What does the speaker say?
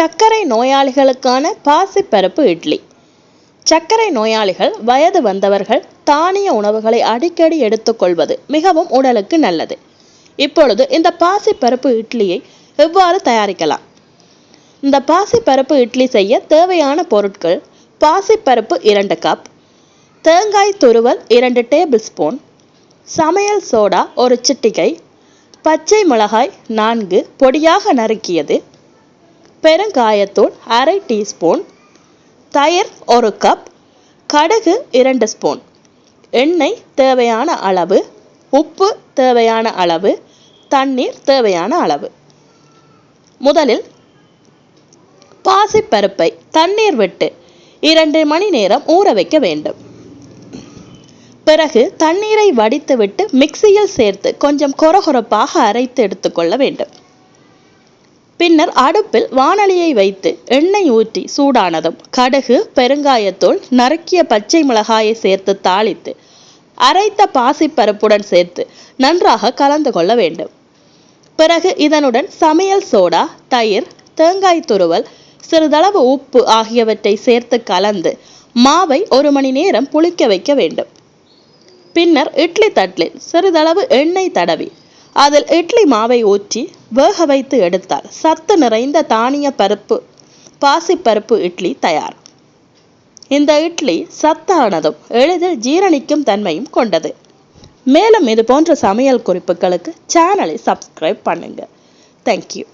சர்க்கரை நோயாளிகளுக்கான பாசிப்பருப்பு இட்லி. சர்க்கரை நோயாளிகள் வயது வந்தவர்கள் தானிய உணவுகளை அடிக்கடி எடுத்துக்கொள்வது மிகவும் உடலுக்கு நல்லது. இப்பொழுது இந்த பாசிப்பருப்பு இட்லியை எவ்வாறு தயாரிக்கலாம்? இந்த பாசிப்பருப்பு இட்லி செய்ய தேவையான பொருட்கள் பாசிப்பருப்பு இரண்டு கப் தேங்காய் துருவல் இரண்டு டேபிள் ஸ்பூன் சமையல் சோடா ஒரு சிட்டிகை பச்சை மிளகாய் நான்கு பொடியாக நறுக்கியது பெருங்காயத்தூள் அரை டீஸ்பூன் தயிர் ஒரு கப் கடுகு இரண்டு ஸ்பூன் எண்ணெய் தேவையான அளவு உப்பு தேவையான அளவு தண்ணீர் தேவையான அளவு. முதலில் பாசிப்பருப்பை தண்ணீர் விட்டு இரண்டு மணி நேரம் ஊற வைக்க வேண்டும். பிறகு தண்ணீரை வடித்துவிட்டு மிக்சியில் சேர்த்து கொஞ்சம் கொரகொரப்பாக அரைத்து எடுத்துக்கொள்ள வேண்டும். பின்னர் அடுப்பில் வானலியை வைத்து எண்ணெய் ஊற்றி சூடானதும் கடுகு பெருங்காயத்தூள் நறுக்கிய பச்சை மிளகாயை சேர்த்து தாளித்து அரைத்த பாசிப்பருப்புடன் சேர்த்து நன்றாக கலந்து கொள்ள வேண்டும். பிறகு இதனுடன் சமையல் சோடா தயிர் தேங்காய் துருவல் சிறிதளவு உப்பு ஆகியவற்றை சேர்த்து கலந்து மாவை ஒரு மணி நேரம் புளிக்க வைக்க வேண்டும். பின்னர் இட்லி தட்டில் சிறிதளவு எண்ணெய் தடவி அதில் இட்லி மாவை ஊற்றி வேக வைத்து எடுத்தால் சத்து நிறைந்த தானிய பருப்பு பாசிப்பருப்பு இட்லி தயார். இந்த இட்லி சத்தானதும் எளிதில் ஜீரணிக்கும் தன்மையும் கொண்டது. மேலும் இது போன்ற சமையல் குறிப்புகளுக்கு சேனலை சப்ஸ்கிரைப் பண்ணுங்கள் தேங்க்யூ